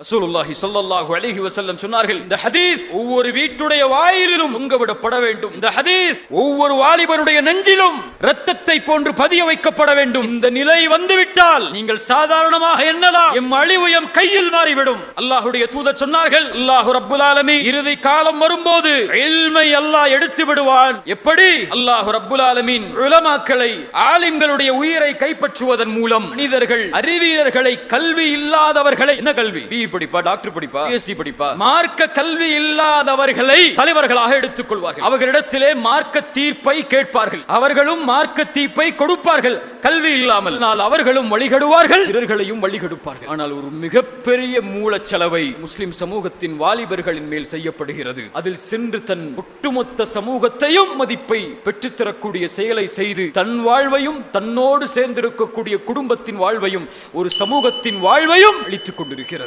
ரசூலுல்லாஹி ஸல்லல்லாஹு அலைஹி வஸல்லம் சொன்னார்கள் இந்த ஹதீஸ் ஒவ்வொரு வீட்டுடைய வாயிலிலும் தொங்கவிடப்பட வேண்டும். இந்த ஹதீஸ் ஒவ்வொரு வாலிபருடைய நெஞ்சிலும் இரத்தத்தை போன்று பதிய வைக்கப்பட வேண்டும். இந்த நிலை வந்துவிட்டால் நீங்கள் சாதாரணமாக எண்ணலாம். எம் அழிவு எம் கையில் மாறிவிடும். அல்லாஹுடைய தூதர் சொன்னார்கள் அல்லாஹு ரப்புல் ஆலமீன். இறுதி காலம் வரும்போது எல்மை அல்லாஹ் எடுத்து விடுவான். எப்படி? அல்லாஹு ரப்புல் ஆலமீன் உலமாக்களை ஆலிம்களுடைய உயிரை கைப்பற்றுவதன் மூலம் மனிதர்கள் அறிவியர்களை கல்வி இல்லாதவர்களை என்ன கல்வி? பி படிப்பா டாக்டர் படிப்பா பிஎஸ்டி படிப்பா? மார்க்க கல்வி இல்லாதவர்களை தலைவர்களாக எடுத்துக் கொள்வார்கள் அவர்களிடத்திலே மார்க்க தீர்ப்பை கேட்பார்கள். அவர்களும் மார்க்க தீர்ப்பை கொடுப்பார்கள். கல்வி இல்லாமல் ஆனால் அவர்களும் வழிகடுவார்கள். இவர்களையும் வழிகெடுப்பார்கள். ஆனால் ஒரு மிகப்பெரிய மூலச்செலவை முஸ்லிம் சமூகத்தின் வாலிபர்களின் மேல் செய்யப்படுகிறது. அதில் சென்று தன் ஒட்டுமொத்த சமூகத்தையும் மதிப்பை பெற்றுத்தரக்கூடிய செயலை செய்து தன் வாழ்வையும் தன்னோடு சேர்ந்திருக்கக்கூடிய குடும்பத்தின் வாழ்வையும் ஒரு சமூகத்தின் வாழ்வையும் அளித்துக் கொண்டிருக்கிறது.